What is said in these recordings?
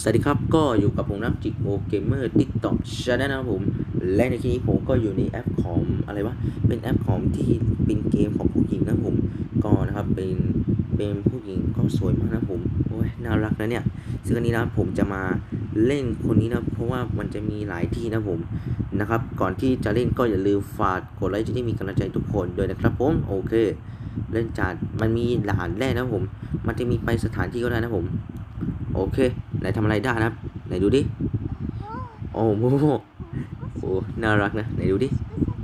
สวัสดีครับ ก็อยู่กับผมน้ำจิกโอเกมเมอร์ติ๊กต็อกชาแนลนะครับผม และในที่นี้ผมก็อยู่ในแอปของอะไรวะ เป็นแอปของที่เป็นเกมของผู้หญิงนะผม ก็นะครับ เป็น เป็นผู้หญิงก็สวยมากนะผม โอ้ย น่ารักนะเนี่ย ซึ่งอันนี้นะผมจะมาเล่นคนนี้นะ เพราะว่ามันจะมีหลายที่นะผม นะครับ ก่อนที่จะเล่นก็อย่าลืมฝากกดไลค์จะได้มีกำลังใจทุกคนด้วยนะครับผม โอเค เล่นจัดมันมีด่านแรกนะผม มันจะมีไปสถานที่ก็ได้นะผม โอเค ไหนทำอะไรได้นะครับ ไหนดูดิ โอ้โหโอ้น่ารักนะ ไหนดูดิ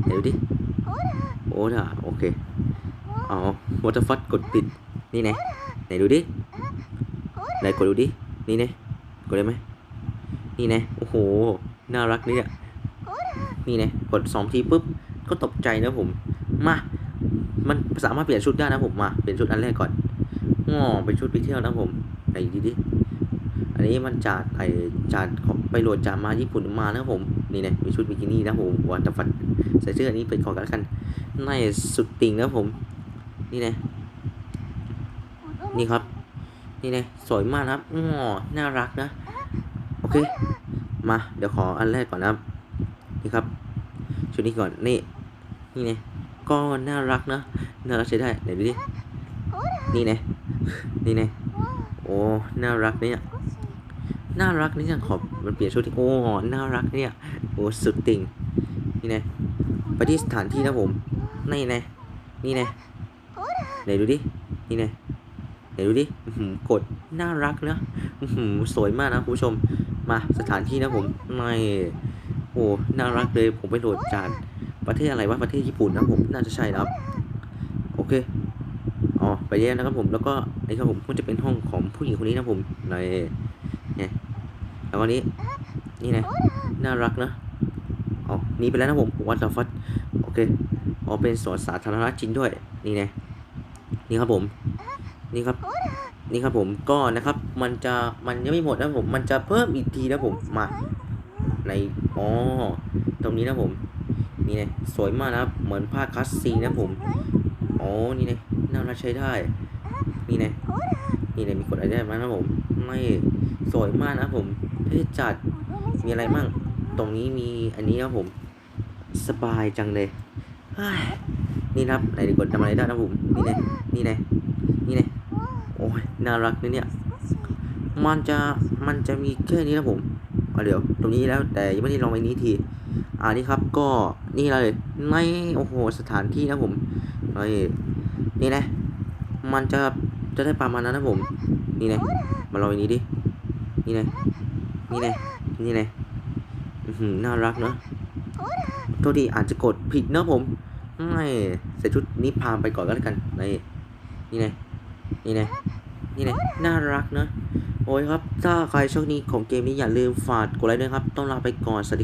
ไหนดูดิ โอ้ด่าโอเค อ๋อวอเตอร์ฟัดกดปิด นี่ไงไหนดูดิ ไหนกดดูดิ นี่ไงกดได้ไหม นี่ไงโอ้โห น่ารักเนี่ยนี่ไงกดสองทีปุ๊บ ก็ตกใจนะผม มา มันสามารถเปลี่ยนชุดได้นะผม มา เปลี่ยนชุดอันแรกก่อนงอเป็นชุดไปเที่ยวนะผม ไหนดูดิ อันนี้มันจากไอจากของไปโหลดจากมาญี่ปุ่นมานะครับผมนี่นะมีชุดบิกินี่นะผมวันจะฟันใส่เสื้ออันนี้ไปก่อนกันแล้วกันในสุดติ่งนะผม นี่นะนี่ครับ นี่นะสวยมากนะครับอ๋อน่ารักนะโอเค มาเดี๋ยวขออันแรกก่อนนะครับนี่ครับ ชุดนี้ก่อนนี่นี่นะก็น่ารักนะน่ารักใช้ได้ไหนดูดินี่นะนี่นะโอ้น่ารักเนี่ย น่ารักนี่จังขอบมันเปลี่ยนชุดที่โอ้น่ารักเนี่ยโอ้สุดติ่งนี่นะไปที่สถานที่นะผมนี่นะนี่นะไหนดูดินี่นะไหนดูดิหือกดน่ารักเนะหือสวยมากนะคุณผู้ชมมาสถานที่นะผมไม่โอ้น่ารักเลยผมไปโหลดจากประเทศอะไรวะประเทศญี่ปุ่นนะผมน่าจะใช่นะครับโอเค ไปแยกนะครับผมแล้วก็นี่ครับผมก็จะเป็นห้องของผู้หญิงคนนี้นะผมในเนี่ยแล้วก็นี้นี่นะน่ารักนะอ๋อนี่ไปแล้วนะผมวันต่อฟัดโอเคอ๋อเป็นสวนสาธารณะจริงด้วยนี่นะนี่ครับผมนี่ครับนี่ครับผมก็นะครับมันจะมันยังไม่หมดนะผมมันจะเพิ่มอีกทีนะผมมาในอ๋อตรงนี้นะผมนี่นะสวยมากนะครับเหมือนผ้าคัสซีนะผม อ๋อนี่นะน่ารักใช้ได้ นี่นะนี่นะมีกดอะไรได้ไหมนะผม ไม่สวยมากนะผมเท่จัด มีอะไรมั่ง ตรงนี้มีอันนี้นะผม สบายจังเลย นี่ครับไหนดีกดทำอะไรได้นะผม นี่นะนี่นะนี่นะโอ้ยน่ารักนะเนี่ย มันจะ มันจะมีแค่นี้นะผม เอาเดี๋ยวตรงนี้แล้วแต่ยังไม่ได้ลองไอ้นี้ทีอ่านี่ครับก็นี่เลยในโอ้โหสถานที่นะผมนี่นี่นะมันจะจะได้ประมาณนั้นนะผม นี่นะมาลองอันนี้ดินี่นะนี่นะนี่นะอื้อหือน่ารักเนอะโทษทีอาจจะกดผิดเนอะผมไม่ใส่ชุดนี้พามไปก่อนก็แล้วกันนี่นี่นะนี่นะนี่นะน่ารักเนอะ โอ้ยครับ ถ้าใครช่องนี้ของเกมนี้อย่าลืมฝากกดไลค์ด้วยครับ ต้องลาไปก่อน สวัสดี